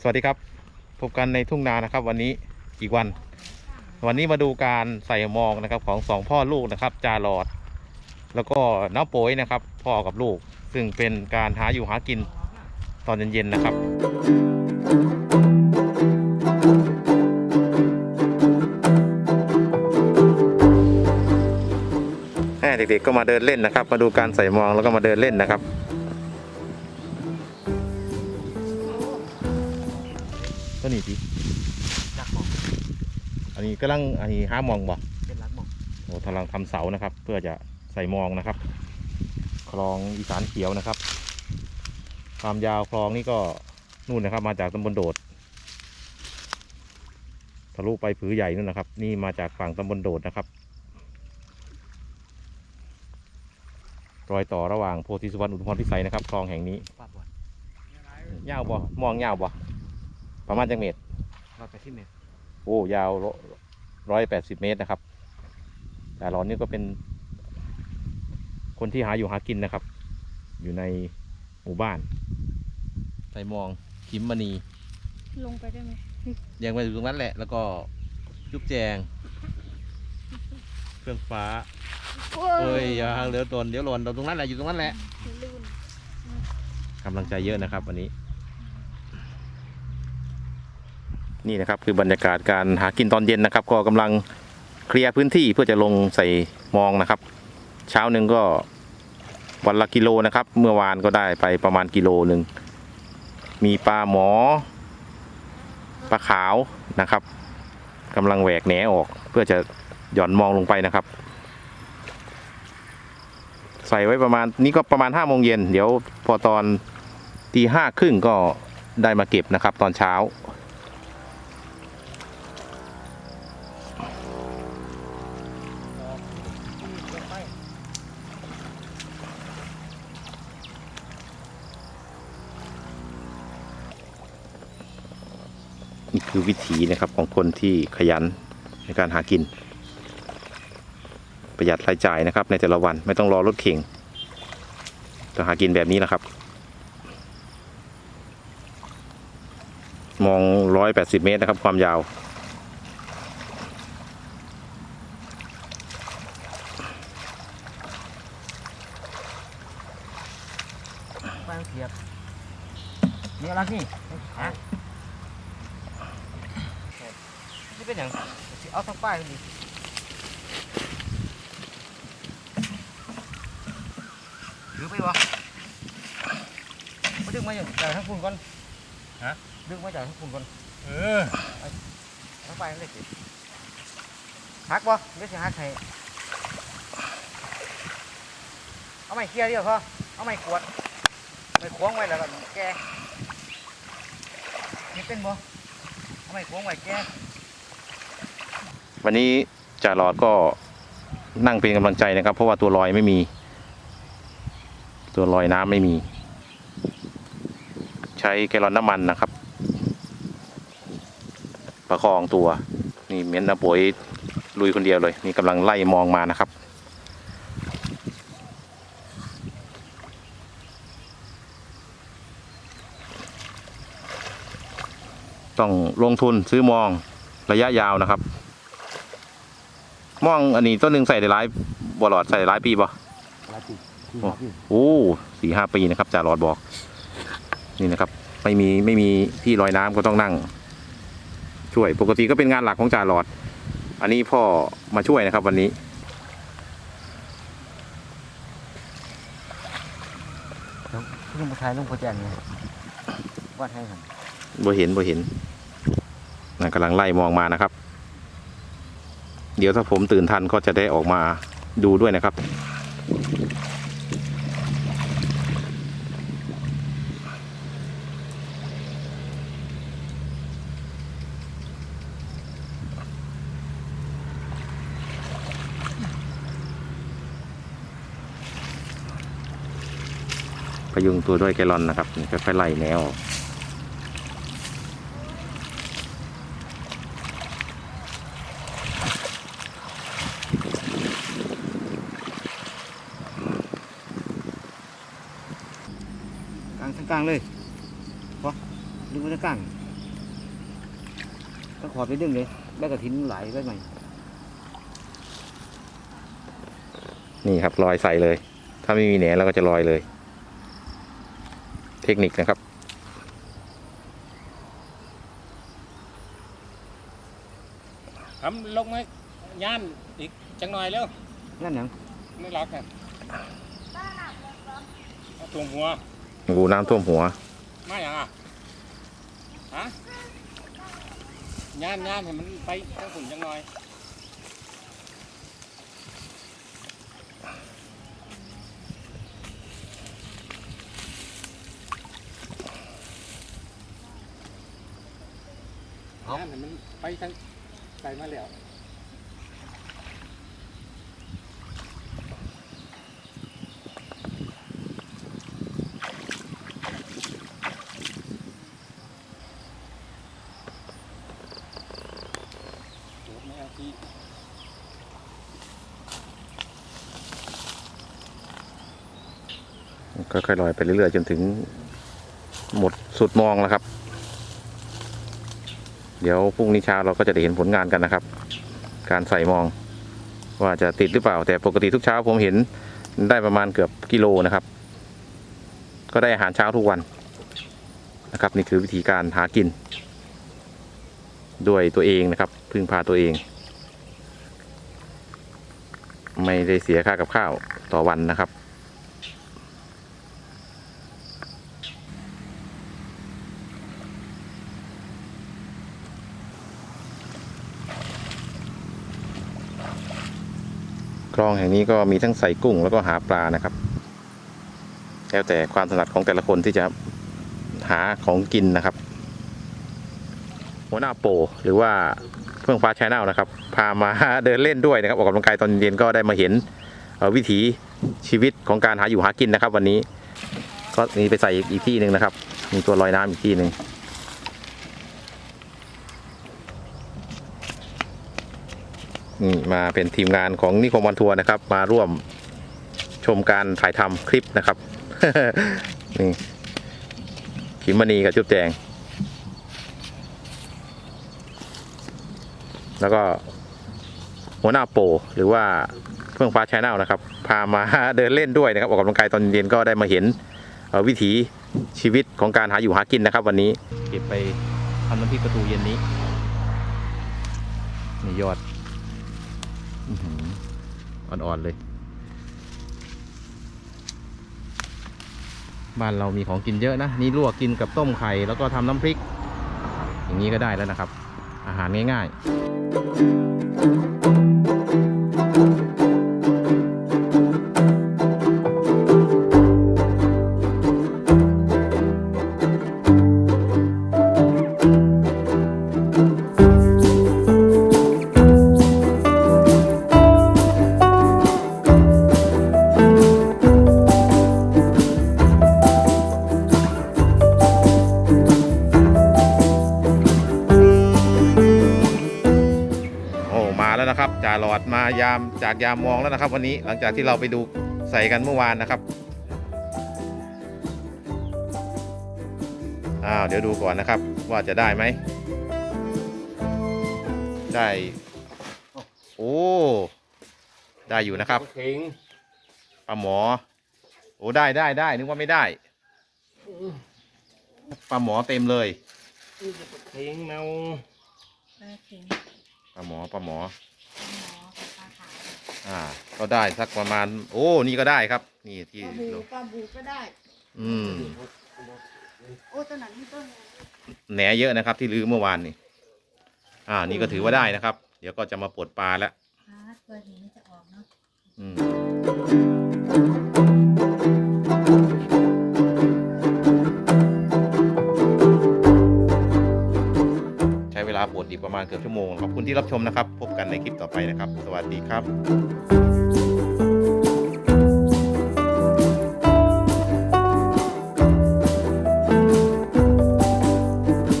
สวัสดีครับ พบกันในทุ่งนานะครับ วันนี้อีกวัน วันนี้มาดูการใส่มองนะครับของสองพ่อลูกนะครับ จาหลอด แล้วก็น้าโป้ยนะครับ พ่อกับลูก ซึ่งเป็นการหาอยู่หากินตอนเย็นๆนะครับแม่เด็กๆก็มาเดินเล่นนะครับ มาดูการใส่มองแล้วก็มาเดินเล่นนะครับ กำลังอันนี้ห้ามองบ่เป็นรักหมองโอ้กำลังทำเสานะครับ เพื่อจะใส่มองนะครับ คลองอีสานเขียวนะครับ ความยาวคลองนี่ก็นู่นนะครับ มาจากตำบลโดดทะลุไปผือใหญ่นู่นนะครับ นี่มาจากฝั่งตำบลโดดนะครับ รอยต่อระหว่างโพธิสุวรรณอุทุมพรพิสัยนะครับ คลองแห่งนี้ปาดบอดยาวบ่มองยาวบ่ประมาณจังเมตร เราไปที่เมตรโอ้ยาว ร้อยแปดสิบเมตรนะครับ แต่ร้อนนี่ก็เป็น คนที่หาอยู่หากินนะครับ อยู่ในหมู่บ้านใส่มองคิมมณีลงไปได้ไหมยังไปอยู่ตรงนั้นแหละ แล้วก็จุ๊บแจง เครื่องฟ้าเอ้ยอย่าห่างเหลือตนเดี๋ยวหล่นเราตรงนั้นแหละอยู่ตรงนั้นแหละลื่นกำลังใจเยอะนะครับวันนี้ นี่นะครับคือบรรยากาศการหากินตอนเย็นนะครับ ก็กำลังเคลียร์พื้นที่เพื่อจะลงใส่มองนะครับ เช้าหนึ่งก็วันละกิโลนะครับ เมื่อวานก็ได้ไปประมาณกิโลหนึ่งมีปลาหมอปลาขาวนะครับกำลังแหวกแหนออกเพื่อจะหย่อนมองลงไปนะครับ ใส่ไว้ประมาณนี้ก็ประมาณห้าโมงเย็นเดี๋ยวพอตอนตีห้าครึ่งก็ได้มาเก็บนะครับ ตอนเช้า นี่คือวิถีนะครับของคนที่ขยันในการหากิน ประหยัดรายจ่ายนะครับ ในแต่ละวันไม่ต้องรอรถเข็งจะหากินแบบนี้นะครับ มองร้อยแปดสิบเมตรนะครับ ความยาว เทียบนี่รักนี่ฮะ นี่เป็นอย่างสิเอาทั้งป้ายมันดิถือไปวะมาดึงมาอย่างจากทั้งคุณก่อนฮะดึงมาจากทั้งคุณก่อนเออทั้งป้ายมันเลยสิหักบ่เดี๋ยวสิหักให้เอาไม้เคลียร์เดียวพอเอาไม้ขวดไม้ควงไว้แล้วก็แกนี่เป็นบ่เอาไม้ควงไว้แก วันนี้จ่าหลอดก็นั่งเป็นกำลังใจนะครับ เพราะว่าตัวลอยไม่มี ตัวลอยน้ำไม่มี ใช้แกลลอนน้ำมันนะครับ ประคองตัวนี่เหม็นนะป่วยลุยคนเดียวเลยนี่กำลังไล่มองมานะครับ ต้องลงทุนซื้อมองระยะยาวนะครับ มองอันนี้ต้นหนึ่งใส่ได้หลายบอลอดใส่ได้หลายปีป่ะหลายปีโอ้โอ้สี่ห้าปีนะครับจ่าหลอดบอก นี่นะครับ ไม่มีไม่มีที่ลอยน้ำก็ต้องนั่ง ช่วย ปกติก็เป็นงานหลักของจ่าหลอด อันนี้พ่อมาช่วยนะครับ วันนี้ลุงประทายลุงประแจนไงวาดให้ครับบ่เห็นบ่เห็นนั่นกำลังไล่มองมานะครับ เดี๋ยวถ้าผมตื่นทันก็จะได้ออกมาดูด้วยนะครับ พยุงตัวด้วยแกลอนนะครับค่อยๆไล่แนวออก กลางกลางเลยพอดึงมาจากกลางต้องขอดไปดึงเลยแล้วก็ทิ้งไหลไว้ใหม่นี่ครับลอยใส่เลย ถ้าไม่มีแหนเราก็จะลอยเลย เทคนิคนะครับทำลงไหมย่านอีกจังหน่อยเร็วนั่นหยังไม่รักอะเอาตัวหัว งูน้ำท่วมหัว มาอย่างอะฮะย่านย่านให้มันไปทางฝุ่นจังหน่อยย่านให้มันไปทางไปมาแล้ว โดดไม่เอาที่ ค่อยๆลอยไปเรื่อยๆจนถึงหมดสุดมองแล้วครับ เดี๋ยวพรุ่งนี้เช้าเราก็จะได้เห็นผลงานกันนะครับ การใส่มอง ว่าจะติดหรือเปล่า แต่ปกติทุกเช้าผมเห็นได้ประมาณเกือบกิโลนะครับ ก็ได้อาหารเช้าทุกวันนะครับ นี่คือวิธีการหากิน ด้วยตัวเองนะครับ พึ่งพาตัวเอง ไม่ได้เสียค่ากับข้าวต่อวันนะครับ คลองแห่งนี้ก็มีทั้งใส่กุ้งแล้วก็หาปลานะครับ แล้วแต่ความถนัดของแต่ละคนที่จะหาของกินนะครับ หัวหน้าโปหรือว่าเพื่องฟ้าชาแนลนะครับ พามาเดินเล่นด้วยนะครับออกกำลังกายตอนเย็นก็ได้มาเห็นวิถีชีวิตของการหาอยู่หากินนะครับ วันนี้ก็นี่ไปใส่อีกอีกที่หนึ่งนะครับ มีตัวลอยน้ำอีกที่หนึ่ง นี่มาเป็นทีมงานของนิคมวันทัวร์นะครับ มาร่วมชมการถ่ายทำคลิปนะครับ นี่ขิมมณีกับจุ๊บแจง แล้วก็หัวหน้าโปหรือว่าเพื่องฟ้าชาแนลนะครับ พามาเดินเล่นด้วยนะครับ ออกกำลังกายตอนเย็นก็ได้มาเห็นวิถีชีวิตของการหาอยู่หากินนะครับ วันนี้เก็บไปทำน้ำพริกกระตูเย็นนี้นี่ยอด อ่อนๆเลย บ้านเรามีของกินเยอะนะ นี่ลวกกินกับต้มไข่ แล้วก็ทำน้ำพริก อย่างนี้ก็ได้แล้วนะครับ อาหารง่ายๆ แล้วนะครับจ่าหลอดมายามจากยามมองแล้วนะครับ วันนี้หลังจากที่เราไปดูใส่กันเมื่อวานนะครับอ้าวเดี๋ยวดูก่อนนะครับ ว่าจะได้ไหมได้โอ้ได้อยู่นะครับเข่งปลาหมอ โอ้ได้ได้ได้นึกว่าไม่ได้ปลาหมอเต็มเลยเข่งเนาปลาเข็งปลาหมอปลาหมอปลาหม อกับปลาขาวอ่า ก็ได้สักประมาณ โอ้ นี่ก็ได้ครับ นี่ที่ปลาบูปลาบูก็ได้ อืมโอ้ตัวนั้นมีต้นแหนเยอะนะครับ ที่ลื้อเมื่อวานนี่ อ่า นี่ก็ถือว่าได้นะครับ เดี๋ยวก็จะมาปลดปลาแล้วปลาตัวนี้จะออกเนาะอืม ดอีกประมาณเกือบชั่วโมง ขอบคุณที่รับชมนะครับ พบกันในคลิปต่อไปนะครับ สวัสดีครับ